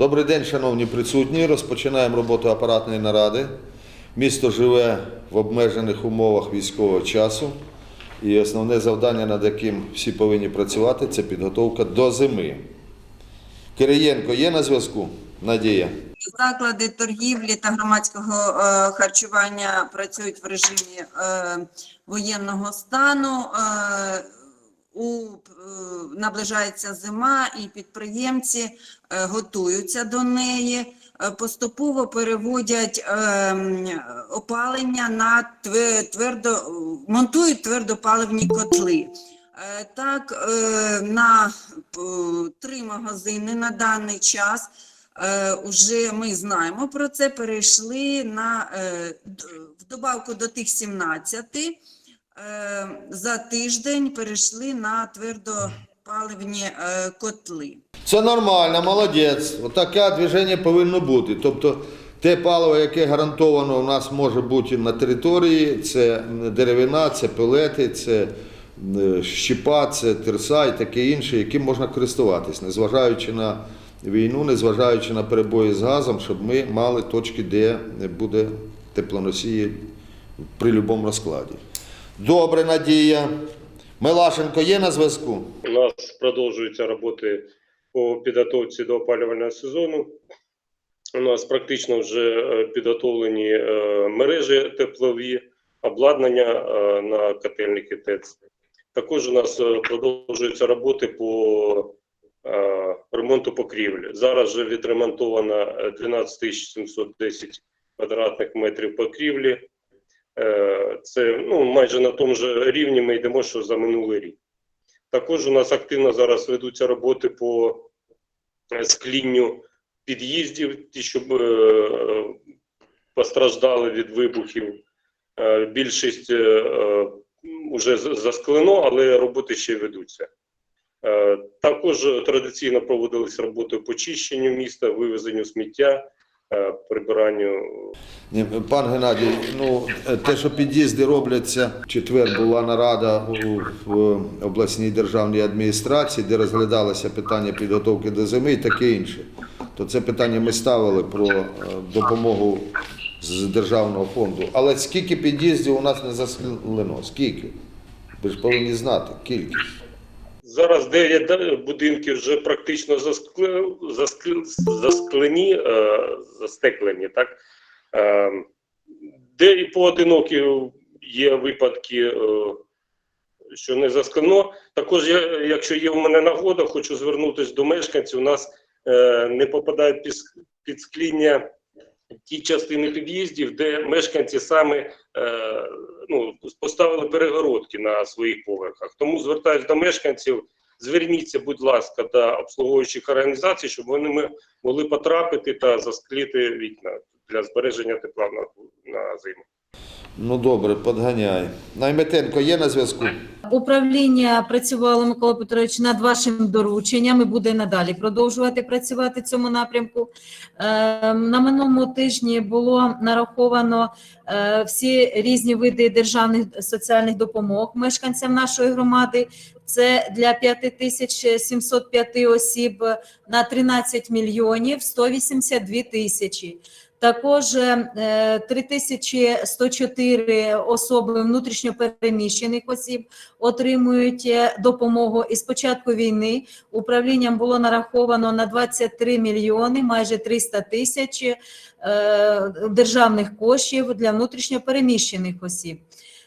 Добрий день, шановні присутні. Розпочинаємо роботу апаратної наради. Місто живе в обмежених умовах військового часу. І основне завдання, над яким всі повинні працювати, це підготовка до зими. Кириєнко є на зв'язку? Надія. Заклади торгівлі та громадського е, харчування працюють в режимі е, воєнного стану. У, е, наближається зима, і підприємці е, готуються до неї. е, Поступово переводять опалення на твердо, монтують твердопаливні котли. Так, на три магазини на даний час е, вже ми знаємо про це, перейшли на в добавку до тих 17 е, за тиждень перейшли на твердопаливні е, котли. Це нормально, молодець. Отаке движення повинно бути. Тобто те паливо, яке гарантовано у нас може бути на території, це деревина, це пелети, це е, щепа, це терса і таке інше, яким можна користуватись, незважаючи на війну, незважаючи на перебої з газом, щоб ми мали точки, де буде теплоносії при будь-якому розкладі. Добре, Надія. Милашенко є на зв'язку? У нас продовжуються роботи по підготовці до опалювального сезону. У нас практично вже е, підготовлені е, мережі теплові, обладнання е, на котельники ТЕЦ. Також у нас продовжуються роботи по ремонту покрівлі. Зараз вже відремонтовано е, 12 710 квадратних метрів покрівлі. Е, Це ну, майже на тому ж рівні ми йдемо, що за минулий рік. Також у нас активно зараз ведуться роботи по е, склінню під'їздів, ті, що е, постраждали від вибухів. Більшість вже засклено, але роботи ще ведуться. Також традиційно проводились роботи по чищенню міста, вивезенню сміття, прибиранню Пан Геннадій, ну те, що під'їзди робляться, четвер була нарада у, обласній державній адміністрації, де розглядалося питання підготовки до зими і таке інше. То це питання ми ставили про е, допомогу з державного фонду. Але скільки під'їздів у нас не засклено? Скільки? Ви ж повинні знати кількість. Зараз 9 будинків вже практично заскли, засклені, е, застеклені, так? Е, де і поодинокі є випадки, е, що не засклено. Також, я, якщо є в мене нагода, хочу звернутися до мешканців. У нас не попадають під скління ті частини під'їздів, де мешканці саме е, ну, поставили перегородки на своїх поверхах. Тому звертаюся до мешканців. Зверніться, будь ласка, до обслуговуючих організацій, щоб вони могли потрапити та заскліти вікна для збереження тепла на, на зиму. Ну добре, подганяй. Найметенко є на зв'язку? Управління працювало Микола Петрович над вашим дорученням і буде надалі продовжувати працювати в цьому напрямку. Е, На минулому тижні було нараховано е, всі різні види державних соціальних допомог мешканцям нашої громади. Це для 5705 осіб на 13 мільйонів 182 тисячі. Також е, 3104 особи внутрішньо переміщених осіб отримують е, допомогу. І з початку війни управлінням було нараховано на 23 мільйони, майже 300 тисяч е, державних коштів для внутрішньо переміщених осіб.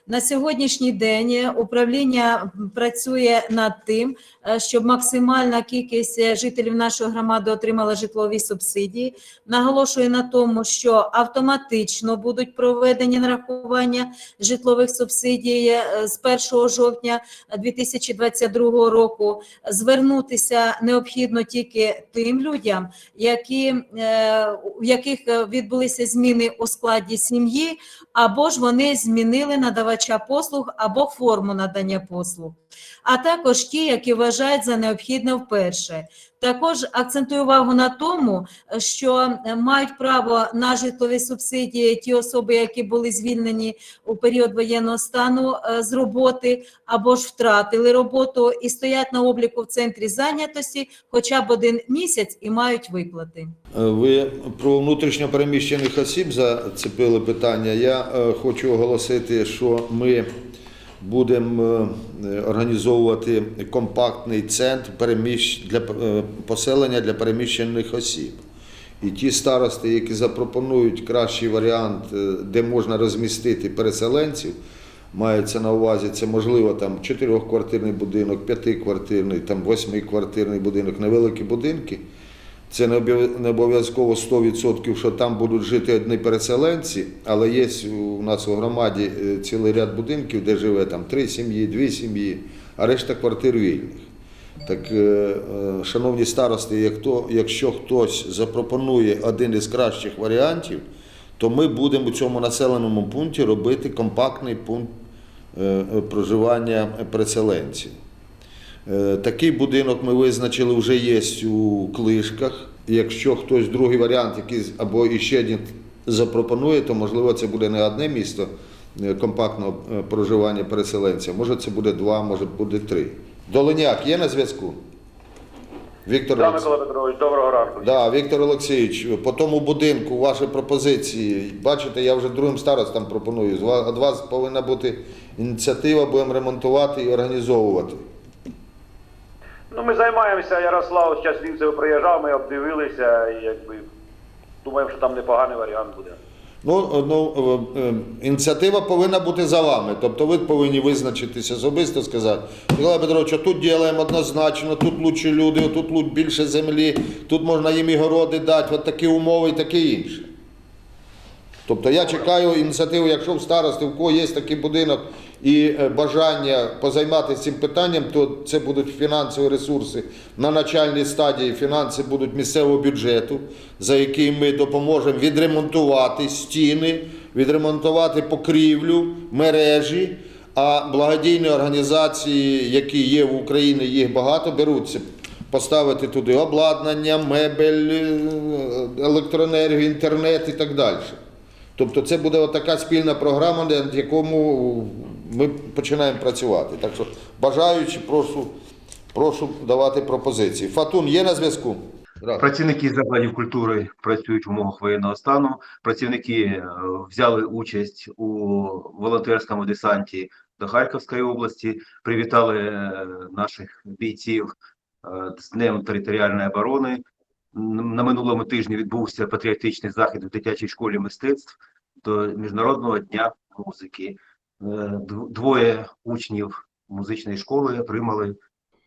На сьогоднішній день управління працює над тим, е, щоб максимальна кількість е, жителів нашої громади отримала житлові субсидії. Наголошую на тому, що автоматично будуть проведені нарахування житлових субсидій е, з 1 жовтня 2022 року. Звернутися необхідно тільки тим людям, які, е, у яких е, відбулися зміни у складі сім'ї, або ж вони змінили надавача послуг або форму надання послуг, а також ті, які вважають за необхідне вперше. Також акцентую увагу на тому, що е, мають право на житлові субсидії ті особи, які були звільнені у період воєнного стану е, з роботи або ж втратили роботу і стоять на обліку в центрі зайнятості хоча б один місяць і мають виплати. Е, Ви про внутрішньо переміщених осіб зацепили питання. Я хочу оголосити, що ми будемо е, організовувати компактний центр для е, поселення для переміщених осіб. І ті старости, які запропонують кращий варіант, е, де можна розмістити переселенців, мається на увазі, це можливо там чотирьохквартирний будинок, п'ятиквартирний, там восьмиквартирний будинок, невеликі будинки. Це не обов- не обов'язково 100%, що там будуть жити одні переселенці, але є у нас у громаді е, цілий ряд будинків, де живе там три сім'ї, дві сім'ї, а решта квартир вільних. Так, е, е, шановні старости, якщо хтось запропонує один із кращих варіантів, то ми будемо у цьому населеному пункті робити компактний пункт проживання переселенців. Е, Такий будинок ми визначили вже є у клишках. Якщо хтось другий варіант, який або іще один запропонує, то можливо це буде не одне місто е, компактного е, проживання переселенця. Може це буде два, може буде три. Долиняк є на зв'язку? Віктор Да. Микола Петрович, доброго ранку. Да, Віктор Олексійович, по тому будинку ваші пропозиції. Бачите, я вже другим старостам пропоную. Від вас повинна бути ініціатива, будемо ремонтувати і організовувати. Ну, ми займаємося, Ярослав він це приїжджав, ми обдивилися і якби думаємо, що там непоганий варіант буде. Ну, ну, е, е, ініціатива повинна бути за вами. Тобто ви повинні визначитися особисто, сказати, Микола Петрович, тут ділаємо однозначно, тут лучші люди, тут більше землі, тут можна їм і городи дати, от такі умови і таке інше. Тобто я чекаю ініціативу, якщо в старости, в кого є такий будинок і е, бажання позайматися цим питанням, то це будуть фінансові ресурси на начальній стадії. Фінанси будуть місцевого бюджету, за який ми допоможемо відремонтувати стіни, відремонтувати покрівлю, мережі. А благодійні організації, які є в Україні, їх багато беруться. Поставити туди обладнання, мебель, е, електроенергію, інтернет і так далі. Тобто це буде така спільна програма, над якому ми починаємо працювати. Так що бажаючи, прошу, прошу давати пропозиції. Фатун є на зв'язку? Працівники закладів культури працюють в умовах воєнного стану. Працівники е, взяли участь у волонтерському десанті до Харківської області. Привітали е, наших бійців е, з Днем територіальної оборони. На минулому тижні відбувся патріотичний захід в дитячій школі мистецтв до Міжнародного дня музики. Е, дв- Двоє учнів музичної школи отримали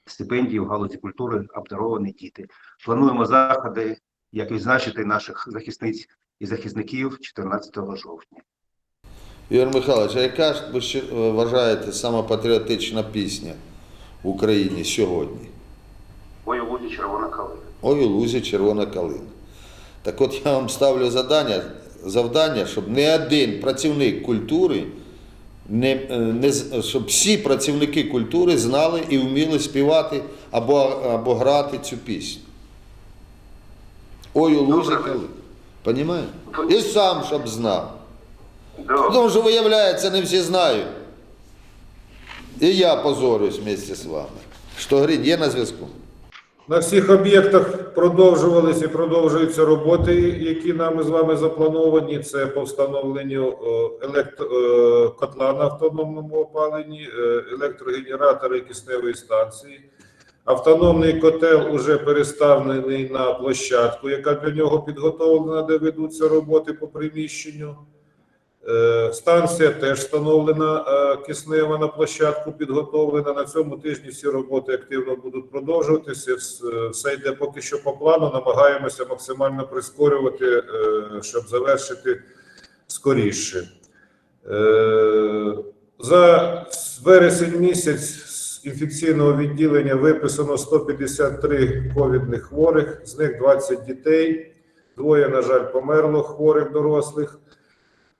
стипендії в галузі культури обдаровані діти. Плануємо заходи, як відзначити наших захисниць і захисників 14 жовтня. Ігор Михайлович, а яка ж ви е, вважаєте сама патріотична пісня в Україні сьогодні? Ой, у Луді червона калина. Ой, у лузі червона калина. Так от я вам ставлю завдання, завдання щоб не один працівник культури, не, е, не, щоб всі працівники культури знали і вміли співати або, або грати цю пісню. Ой, у лузі Добре. калина. І сам, щоб знав. Добре. Тому що, виявляється, не всі знають. І я позорюсь вместе з вами. Що, Грінь, є на зв'язку? На всіх об'єктах продовжувалися і продовжуються роботи, які нами з вами заплановані. Це по встановленню е, електро- е, на автономному опаленні, е, електрогенератори кисневої станції. Автономний котел уже переставлений на площадку, яка для нього підготовлена, де ведуться роботи по приміщенню. Е, Станція теж встановлена е, киснева на площадку, підготовлена. На цьому тижні всі роботи активно будуть продовжуватися. Все йде поки що по плану. Намагаємося максимально прискорювати, е, щоб завершити скоріше. Е, За вересень місяць з інфекційного відділення виписано 153 ковідних хворих, з них 20 дітей. Двоє, на жаль, померло хворих дорослих.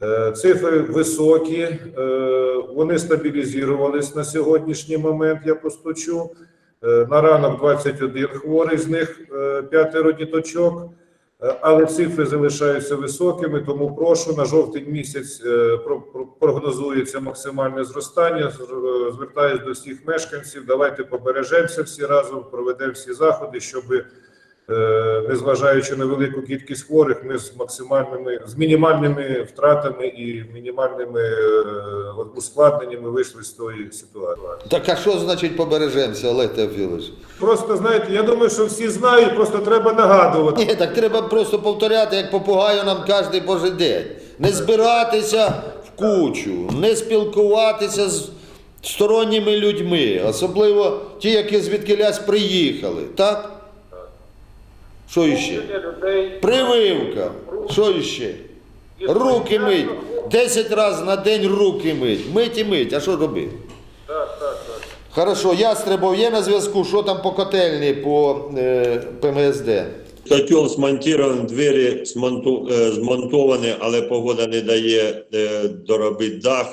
Е, Цифри високі, е, вони стабілізувались на сьогоднішній момент, я постучу. Е, На ранок 21 хворий, з них п'ятеро діточок. Але цифри залишаються високими, тому прошу на жовтень місяць про- про- прогнозується максимальне зростання. Звертаюсь до всіх мешканців. Давайте побережемося всі разом, проведемо всі заходи, щоб, незважаючи на велику кількість хворих, ми з максимальними з мінімальними втратами і мінімальними е, ускладненнями вийшли з тої ситуації. Так а що значить побережемося, Олег Теофілович? Просто знаєте, я думаю, що всі знають, просто треба нагадувати. Ні, так треба просто повторяти, як попугаю нам кожен божий день. Не збиратися в кучу, не спілкуватися з сторонніми людьми, особливо ті, які звідкилясь приїхали. Так? Що іще? Прививка. Що іще? Руки мить. Десять разів на день руки мить. Мить і мить. А що робити? Так, так, так. Хорошо, Ястребов є на зв'язку, що там по котельні, по е, ПМСД? Котел смонтирован, двері смонту, е, змонтовані, але погода не дає е, доробити дах.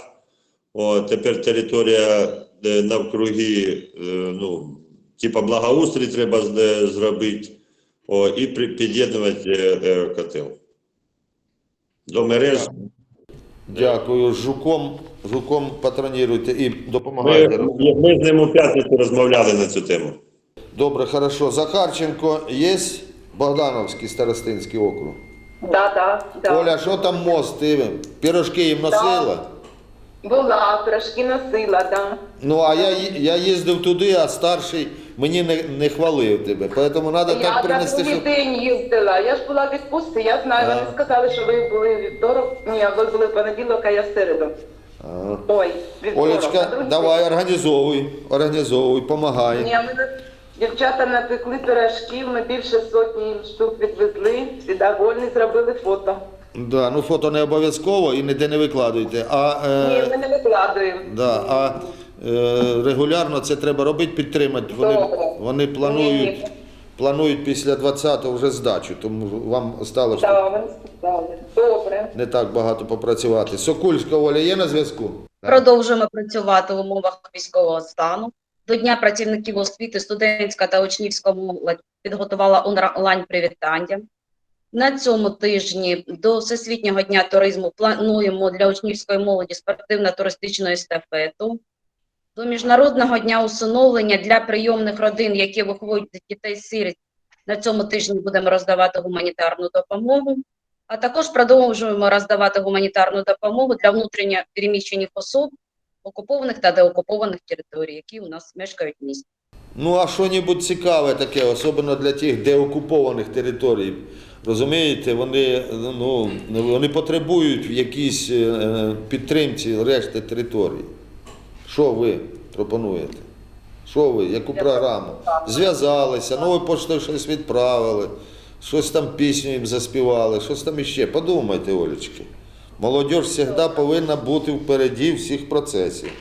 О, тепер територія е, навкруги, е, ну, типа благоустрій треба е, зробити о, і при- під'єднувати е, е, котел. До мереж. Дякую. Жуком, Жуком патроніруйте і Ми, допомагайте. ми з ним у п'ятницю розмовляли на цю тему. Добре, хорошо. Захарченко є? Богдановський старостинський округ. Да, да, да. Оля, що там мост? Ти пірожки їм носила? Була, пирожки носила, да. Ну, а я, я їздив туди, а старший мені не, не хвалив тебе. Тому треба я так на принести, другий щоб... день їздила. Я ж була в відпустці, я знаю. А. Вони сказали, що ви були вівторок. Ні, ви були в понеділок, а я в середу. А. Ой, вівторок. Олечка, давай, організовуй, організовуй, помагай. Ні, ми дівчата напекли пирожків, ми більше сотні штук відвезли. Всі довольні, зробили фото. Да, ну фото не обов'язково і ніде не викладуйте. А, Ні, е, ми не викладуємо. да, а регулярно це треба робити, підтримати. Вони, вони планують, планують після 20-го вже здачу, тому вам осталось Да, вони. Добре. не так багато попрацювати. Сокульська Оля є на зв'язку? Продовжуємо працювати в умовах військового стану. До Дня працівників освіти студентська та учнівська молодь підготувала онлайн привітання. На цьому тижні до Всесвітнього дня туризму плануємо для учнівської молоді спортивно-туристичну естафету. До Міжнародного дня усиновлення для прийомних родин, які виховують дітей сиріт. На цьому тижні будемо роздавати гуманітарну допомогу. А також продовжуємо роздавати гуманітарну допомогу для внутрішньо переміщених особ окупованих та деокупованих територій, які у нас мешкають в місті. Ну, а що-небудь цікаве таке, особливо для тих деокупованих територій. Розумієте, вони, ну, вони потребують в якійсь е, підтримці решти території. Що ви пропонуєте? Що ви, яку програму? Зв'язалися, нову поштою щось відправили, щось там пісню їм заспівали, щось там іще. Подумайте, Олечки. Молодь завжди повинна бути впереді всіх процесів.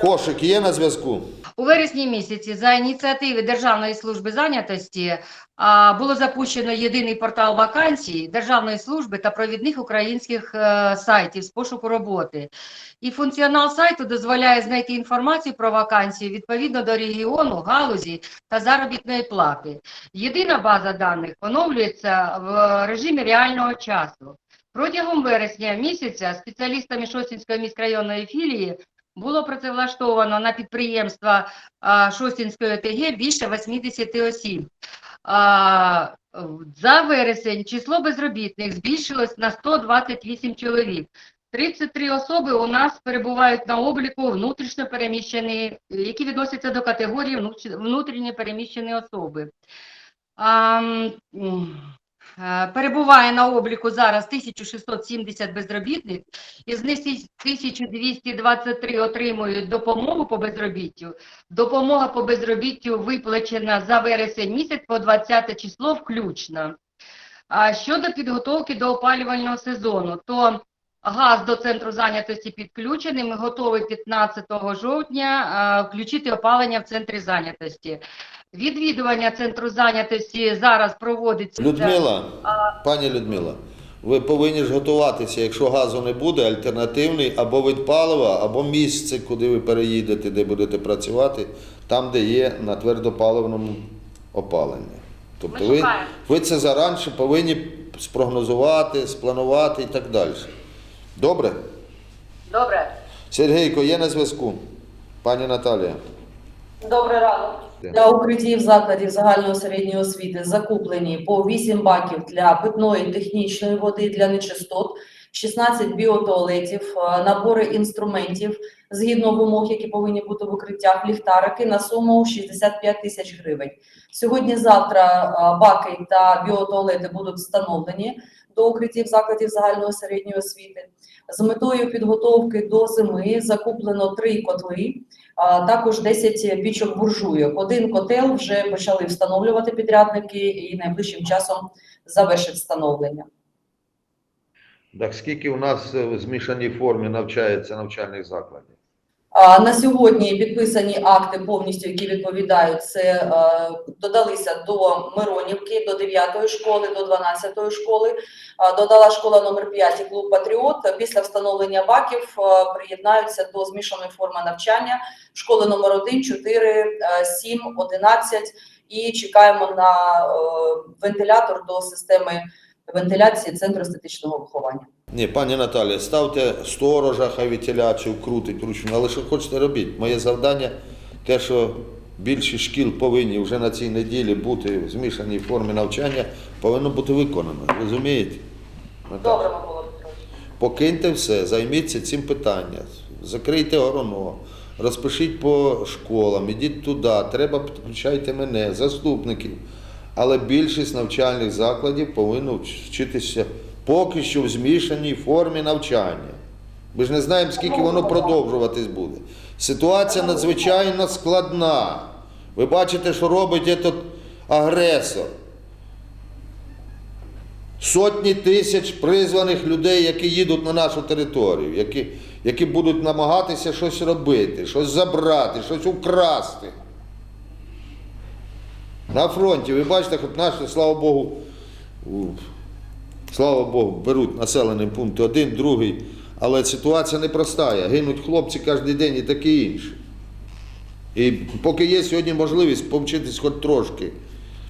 Кошик є на зв'язку? У вересні місяці за ініціативи Державної служби зайнятості було запущено єдиний портал вакансій Державної служби та провідних українських е, сайтів з пошуку роботи. І функціонал сайту дозволяє знайти інформацію про вакансії відповідно до регіону, галузі та заробітної плати. Єдина база даних оновлюється в режимі реального часу. Протягом вересня місяця спеціалістами Шостінської міськрайонної філії було працевлаштовано на підприємства Шостінської ОТГ більше 80 осіб. За вересень число безробітних збільшилось на 128 чоловік. 33 особи у нас перебувають на обліку внутрішньо переміщені, які відносяться до категорії внутрі- внутрішньо переміщені особи. Е, Перебуває на обліку зараз 1670 безробітних, із них 1223 отримують допомогу по безробіттю. Допомога по безробіттю виплачена за вересень місяць по 20 число включно. А щодо підготовки до опалювального сезону, то газ до центру зайнятості підключений. Ми готові 15 жовтня включити опалення в центрі зайнятості. Відвідування центру зайнятості зараз проводиться. Людмила, А, пані Людмила, ви повинні ж готуватися, якщо газу не буде, альтернативний або вид палива, або місце, куди ви переїдете, де будете працювати, там, де є на твердопаливному опаленні. Тобто ви, ви це заранше повинні спрогнозувати, спланувати і так далі. Добре? Добре. Сергійко, є на зв'язку? Пані Наталія. Добрий ранок. Для укриттів закладів загальної середньої освіти закуплені по 8 баків для питної технічної води для нечистот, 16 біотуалетів, е, набори інструментів згідно вимог, які повинні бути в укриттях, ліхтарики на суму 65 тисяч гривень. Сьогодні-завтра е, баки та біотуалети будуть встановлені до укриттів закладів загальної середньої освіти. З метою підготовки до зими закуплено три котли а також 10 пічок буржуйок. Один котел вже почали встановлювати підрядники і найближчим часом завершить встановлення. Так скільки у нас е, в змішаній формі навчається навчальних закладів? На сьогодні підписані акти повністю, які відповідають, це додалися до Миронівки, до 9 школи, до 12 школи. Додала школа номер 5 і клуб Патріот. Після встановлення баків приєднаються до змішаної форми навчання школи номер 1, 4, е, 7, 11 і чекаємо на вентилятор до системи вентиляції центру естетичного виховання. Ні, пані Наталія, ставте сторожа, хай вентиляцію крутить ручну, але що хочете робіть. Моє завдання те, що більшість шкіл повинні вже на цій неділі бути в змішаній формі навчання, повинно бути виконано. Розумієте? Добре, Микола Петрович. Покиньте все, займіться цим питанням, закрийте гороно, розпишіть по школам, ідіть туди, треба підключайте мене, заступників. Але більшість навчальних закладів повинно вчитися поки що в змішаній формі навчання. Ми ж не знаємо, скільки воно продовжуватись буде. Ситуація надзвичайно складна. Ви бачите, що робить этот агресор. Сотні тисяч призваних людей, які їдуть на нашу територію, які, які будуть намагатися щось робити, щось забрати, щось украсти. На фронті, ви бачите, хоч наші, слава Богу, слава Богу, беруть населений пункт один, другий, але ситуація непроста. Гинуть хлопці кожен день і таке інше. І поки є сьогодні можливість повчитись хоч трошки,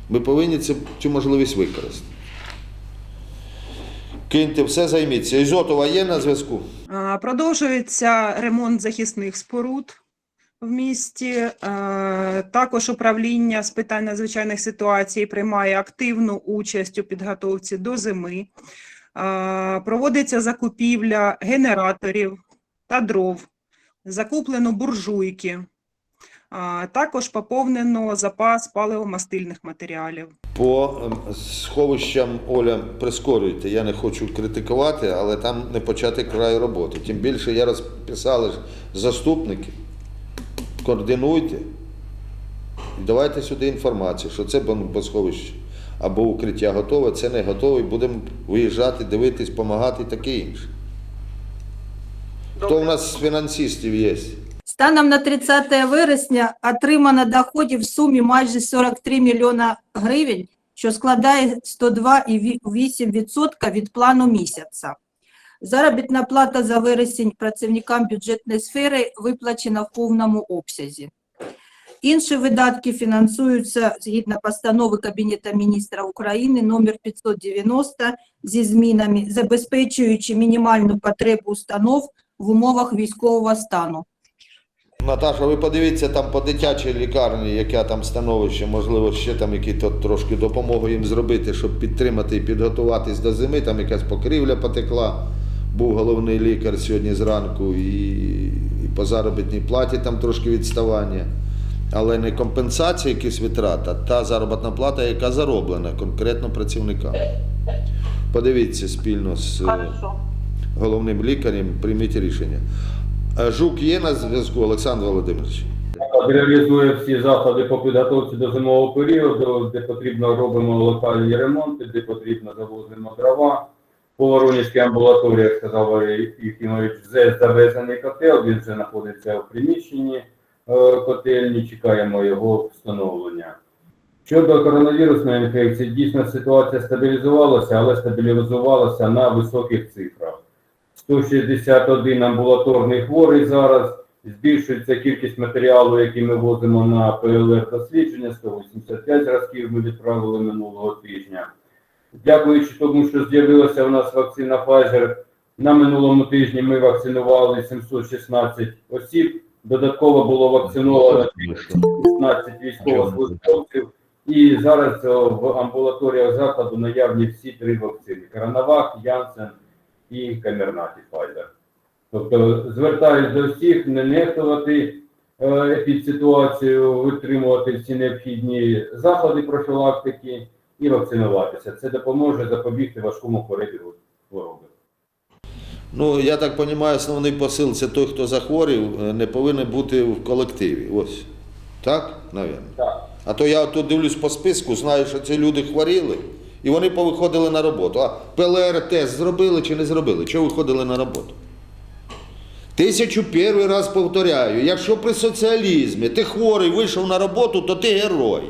ми повинні цю, можливість використати. Киньте все, займіться. Ізотова є на зв'язку? Продовжується ремонт захисних споруд в місті. Е, Також управління з питань надзвичайних ситуацій приймає активну участь у підготовці до зими. Е, Проводиться закупівля генераторів та дров. Закуплено буржуйки. А, Також поповнено запас паливомастильних матеріалів. По ем, сховищам Оля прискорюйте. Я не хочу критикувати, але там не почати край роботи. Тим більше я розписали ж заступники. Координуйте і давайте сюди інформацію, що це бомбосховище або укриття готове, це не готове, будемо виїжджати, дивитись, допомагати і таке інше. Хто у нас з фінансистів є? Станом на 30 вересня отримано доходів в сумі майже 43 мільйона гривень, що складає 102,8% від плану місяця. Заробітна плата за вересень працівникам бюджетної сфери виплачена в повному обсязі. Інші видатки фінансуються згідно постанови Кабінету міністрів України номер 590 зі змінами, забезпечуючи мінімальну потребу установ в умовах військового стану. Наташа, ви подивіться там по дитячій лікарні, яке там становище, можливо, ще там які то трошки допомогу їм зробити, щоб підтримати і підготуватись до зими. Там якась покрівля потекла. Був головний лікар сьогодні зранку, і, і по заробітній платі там трошки відставання. Але не компенсація якихось витрат, а та заробітна плата, яка зароблена конкретно працівникам. Подивіться спільно з е, головним лікарем, прийміть рішення. Е, Жук є на зв'язку, Олександр Володимирович? реалізує всі заходи по підготовці до зимового періоду, де потрібно робимо локальні ремонти, де потрібно завозимо дрова. По Воронівській амбулаторії, як сказав Єфімович, вже завезений котел, він вже знаходиться в приміщенні е, котельні, чекаємо його встановлення. Щодо коронавірусної інфекції, дійсно ситуація стабілізувалася, але стабілізувалася на високих цифрах. 161 амбулаторний хворий зараз, збільшується кількість матеріалу, який ми возимо на ПЛР-дослідження, 185 зразків ми відправили минулого тижня. Дякуючи тому, що з'явилася у нас вакцина Pfizer, на минулому тижні ми вакцинували 716 осіб, додатково було вакциновано 16 військовослужбовців, і зараз в амбулаторіях закладу наявні всі три вакцини: Коронавак, Янсен і Камернаті Pfizer. Тобто звертаюсь до всіх не нехтувати е, епідситуацію, витримувати всі необхідні заходи профілактики і вакцинуватися. Це допоможе запобігти важкому перебігу хвороби. Ну, я так розумію, основний посил це той, хто захворів, е, не повинен бути в колективі. Ось. Так, навірно. Так. А то я тут дивлюсь по списку, знаю, що ці люди хворіли, і вони повиходили на роботу. А ПЛР-тест зробили чи не зробили? Чого виходили на роботу? Тисячу перший раз повторяю, якщо при соціалізмі ти хворий вийшов на роботу, то ти герой.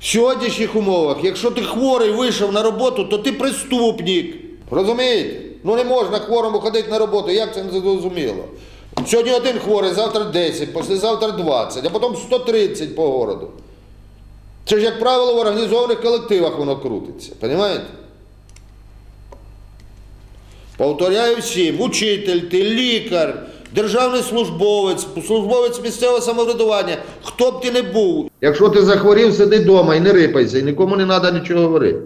В сьогоднішніх умовах, якщо ти хворий вийшов на роботу, то ти преступник. Розумієте? Ну не можна хворому ходити на роботу, як це не зрозуміло? Сьогодні один хворий, завтра 10, післязавтра 20, а потім 130 по городу. Це ж, як правило, в організованих колективах воно крутиться. Понимаєте? Повторяю всім, учитель, ти лікар, державний службовець, службовець місцевого самоврядування, хто б ти не був. Якщо ти захворів, сиди вдома і не рипайся, і нікому не треба нічого говорити.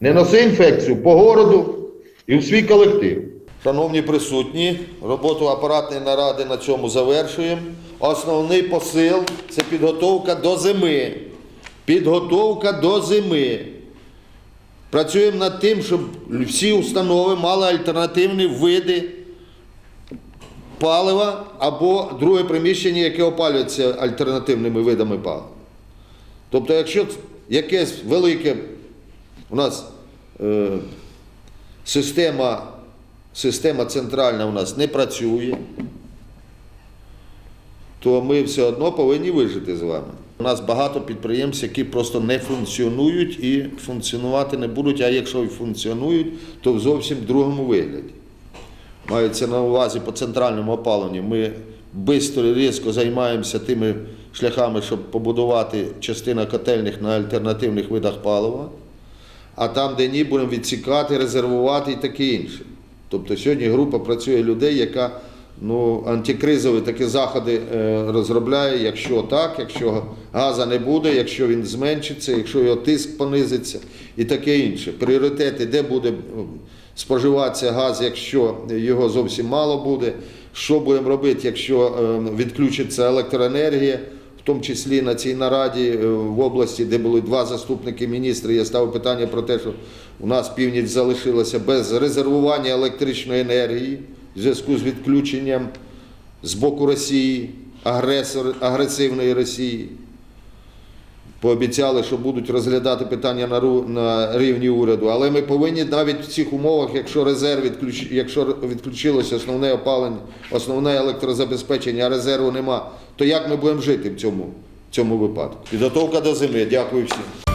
Не носи інфекцію по городу і в свій колектив. Шановні присутні, роботу апаратної наради на цьому завершуємо. Основний посил це підготовка до зими. Підготовка до зими. Працюємо над тим, щоб всі установи мали альтернативні види палива або друге приміщення, яке опалюється альтернативними видами палива. Тобто, якщо якесь велике у нас е, система, система центральна у нас не працює, то ми все одно повинні вижити з вами. У нас багато підприємств, які просто не функціонують і функціонувати не будуть, а якщо і функціонують, то в зовсім другому вигляді. Мається на увазі по центральному опаленню. Ми швидко і різко займаємося тими шляхами, щоб побудувати частина котельних на альтернативних видах палива, а там, де ні, будемо відсікати, резервувати і таке інше. Тобто сьогодні група працює людей, яка ну, антикризові такі заходи е, розробляє, якщо так, якщо газу не буде, якщо він зменшиться, якщо його тиск понизиться і таке інше. Пріоритети, де буде споживатися газ, якщо його зовсім мало буде, що будемо робити, якщо е, відключиться електроенергія. В тому числі на цій нараді е, в області, де були два заступники міністра, я ставив питання про те, що у нас північ залишилася без резервування електричної енергії в зв'язку з відключенням з боку Росії, агресор, агресивної Росії. Пообіцяли, що будуть розглядати питання на, ру- на рівні уряду, але ми повинні навіть в цих умовах, якщо резерв відключ... якщо відключилося основне опалення, основне електрозабезпечення, а резерву нема, то як ми будемо жити в цьому, в цьому випадку? Підготовка до зими. Дякую всім.